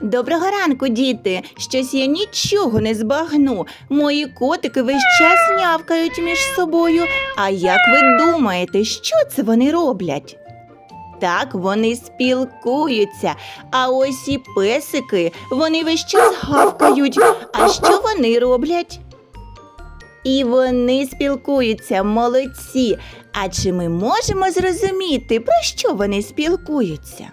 Доброго ранку, діти. Щось я нічого не збагну. Мої котики весь час нявкають між собою. А як ви думаєте, що це вони роблять? Так, вони спілкуються. А ось і песики, вони весь час гавкають. А що вони роблять? І вони спілкуються, молодці. А чи ми можемо зрозуміти, про що вони спілкуються?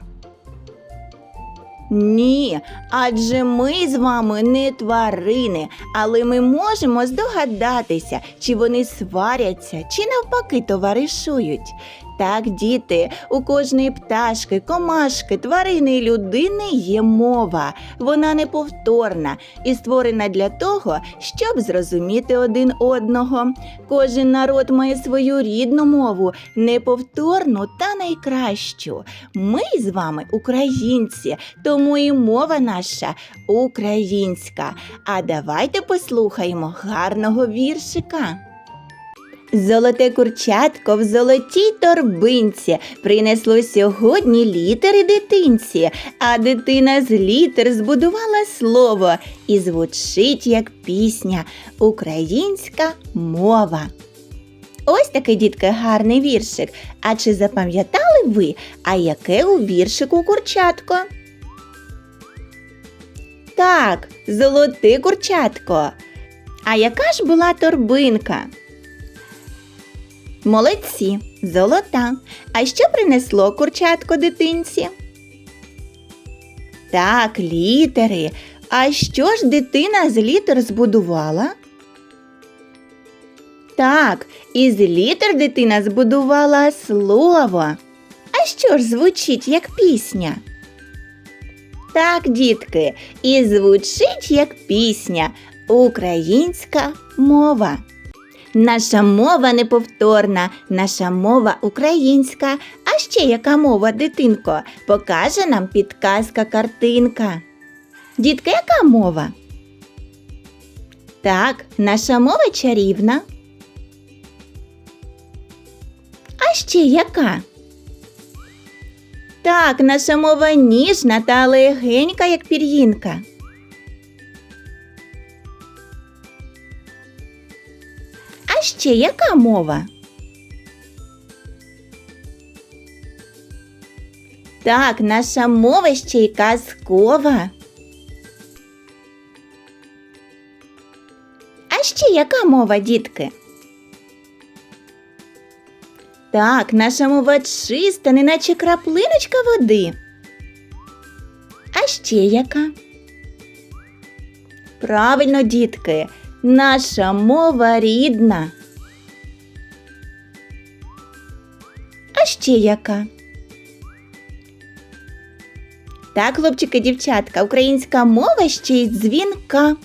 Ні, адже ми з вами не тварини, але ми можемо здогадатися, чи вони сваряться, чи навпаки товаришують. Так, діти, у кожної пташки, комашки, тварини і людини є мова. Вона неповторна і створена для того, щоб зрозуміти один одного. Кожен народ має свою рідну мову, неповторну та найкращу. Ми з вами українці, тому і мова наша українська. А давайте послухаємо гарного віршика. Золоте курчатко в золотій торбинці принесло сьогодні літери дитинці, а дитина з літер збудувала слово і звучить як пісня Українська мова. Ось такий дітки гарний віршик. А чи запам'ятали ви, а яке у віршику курчатко? Так, золоте курчатко. А яка ж була торбинка? Молодці, золота. А що принесло курчатко дитинці? Так, літери. А що ж дитина з літер збудувала? Так, із літер дитина збудувала слово. А що ж звучить як пісня? Так, дітки, і звучить як пісня Українська мова. Наша мова неповторна, наша мова українська. А ще яка мова, дитинко, покаже нам підказка картинка. Дітки, яка мова? Так, наша мова чарівна. А ще яка? Так, наша мова ніжна та легенька, як пір'їнка. Ще яка мова? Так, наша мова ще й казкова. А ще яка мова, дітки? Так, наша мова чиста, неначе краплиночка води. А ще яка? Правильно, дітки, наша мова рідна. А ще яка? Так, хлопчики, дівчатка, українська мова ще й дзвінка.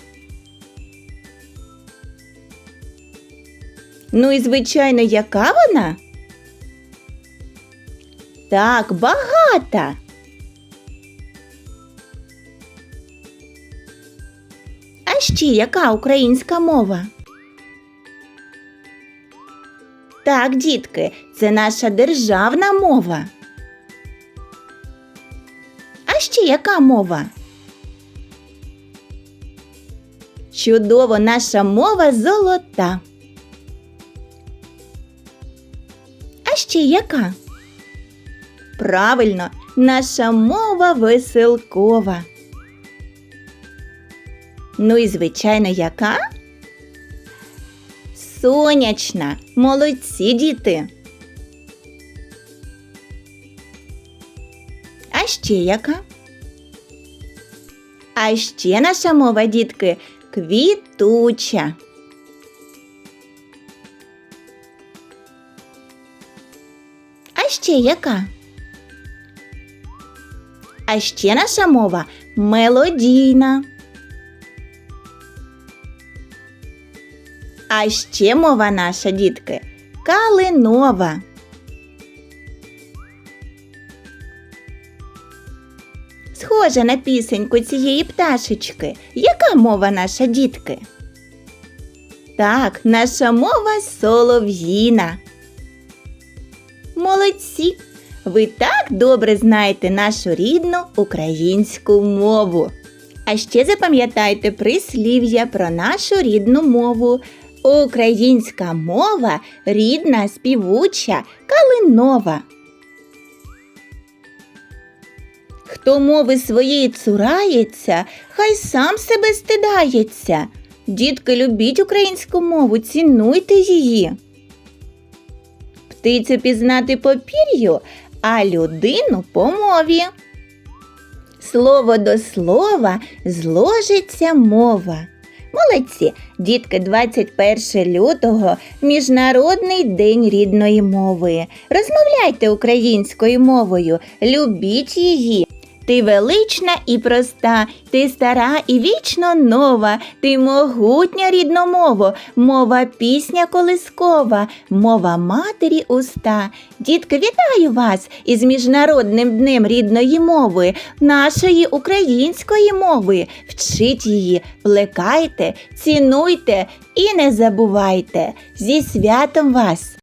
Ну і звичайно, яка вона? Так, багата. Ще яка українська мова? Так, дітки, це наша державна мова. А ще яка мова? Чудово, наша мова золота. А ще яка? Правильно, наша мова веселкова. Ну і звичайно, яка? Сонячна. Молодці діти. А ще яка? А ще наша мова, дітки, квітуча. А ще яка? А ще наша мова мелодійна. А ще мова наша, дітки, калинова. Схожа на пісеньку цієї пташечки. Яка мова наша, дітки? Так, наша мова солов'їна. Молодці! ви так добре знаєте нашу рідну українську мову. А ще запам'ятайте прислів'я про нашу рідну мову. Українська мова рідна, співуча, калинова. Хто мови своєї цурається, хай сам себе стидається. Дітки, любіть українську мову, цінуйте її. Птицю пізнати по пір'ю, а людину по мові. Слово до слова зложиться мова. Молодці, дітки, 21 лютого Міжнародний день рідної мови. Розмовляйте українською мовою, любіть її. Ти велична і проста, ти стара і вічно нова, ти могутня рідна мова, мова пісня колискова, мова матері уста. Дітки, вітаю вас із Міжнародним днем рідної мови, нашої української мови. Вчіть її, плекайте, цінуйте і не забувайте. Зі святом вас!